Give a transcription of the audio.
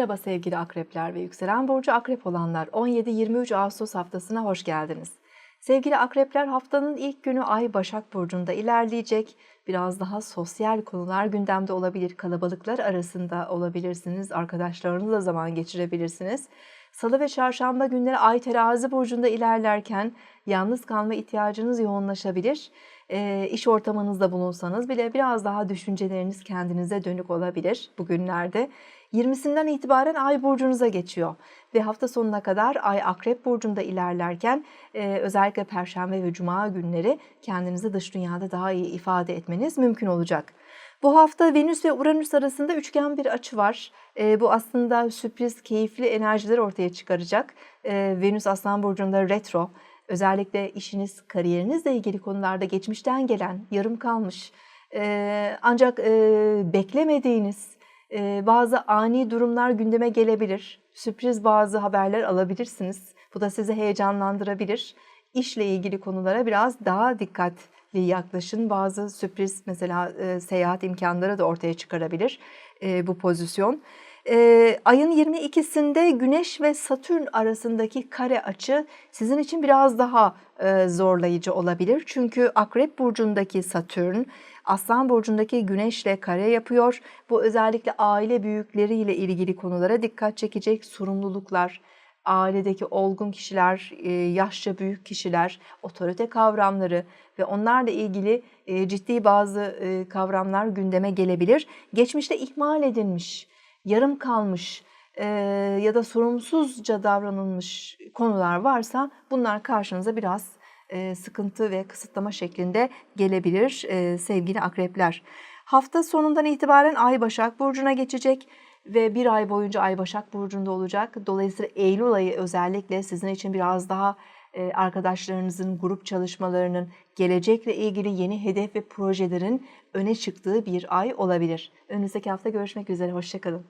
Merhaba sevgili akrepler ve yükselen burcu akrep olanlar 17-23 Ağustos haftasına hoş geldiniz. Sevgili akrepler haftanın ilk günü Ay Başak Burcu'nda ilerleyecek. Biraz daha sosyal konular gündemde olabilir. Kalabalıklar arasında olabilirsiniz. Arkadaşlarınızla zaman geçirebilirsiniz. Salı ve çarşamba günleri Ay Terazi Burcu'nda ilerlerken yalnız kalma ihtiyacınız yoğunlaşabilir. E, iş ortamınızda bulunsanız bile biraz daha düşünceleriniz kendinize dönük olabilir bugünlerde. 20'sinden itibaren Ay burcunuza geçiyor ve hafta sonuna kadar Ay Akrep burcunda ilerlerken e, özellikle Perşembe ve Cuma günleri kendinizi dış dünyada daha iyi ifade etmeniz mümkün olacak. Bu hafta Venüs ve Uranüs arasında üçgen bir açı var. E, bu aslında sürpriz, keyifli enerjiler ortaya çıkaracak. E, Venüs Aslan burcunda retro. Özellikle işiniz, kariyerinizle ilgili konularda geçmişten gelen, yarım kalmış, e, ancak e, beklemediğiniz e, bazı ani durumlar gündeme gelebilir. Sürpriz bazı haberler alabilirsiniz. Bu da sizi heyecanlandırabilir. İşle ilgili konulara biraz daha dikkatli yaklaşın. Bazı sürpriz mesela e, seyahat imkanları da ortaya çıkarabilir e, bu pozisyon. E, ayın 22'sinde Güneş ve Satürn arasındaki kare açı sizin için biraz daha e, zorlayıcı olabilir. Çünkü Akrep burcundaki Satürn Aslan burcundaki Güneşle kare yapıyor. Bu özellikle aile büyükleriyle ilgili konulara dikkat çekecek sorumluluklar, ailedeki olgun kişiler, e, yaşça büyük kişiler, otorite kavramları ve onlarla ilgili e, ciddi bazı e, kavramlar gündeme gelebilir. Geçmişte ihmal edilmiş, yarım kalmış ya da sorumsuzca davranılmış konular varsa bunlar karşınıza biraz sıkıntı ve kısıtlama şeklinde gelebilir sevgili akrepler. Hafta sonundan itibaren Ay Başak Burcu'na geçecek ve bir ay boyunca Ay Başak Burcu'nda olacak. Dolayısıyla Eylül ayı özellikle sizin için biraz daha e, arkadaşlarınızın grup çalışmalarının gelecekle ilgili yeni hedef ve projelerin öne çıktığı bir ay olabilir. Önümüzdeki hafta görüşmek üzere. Hoşçakalın.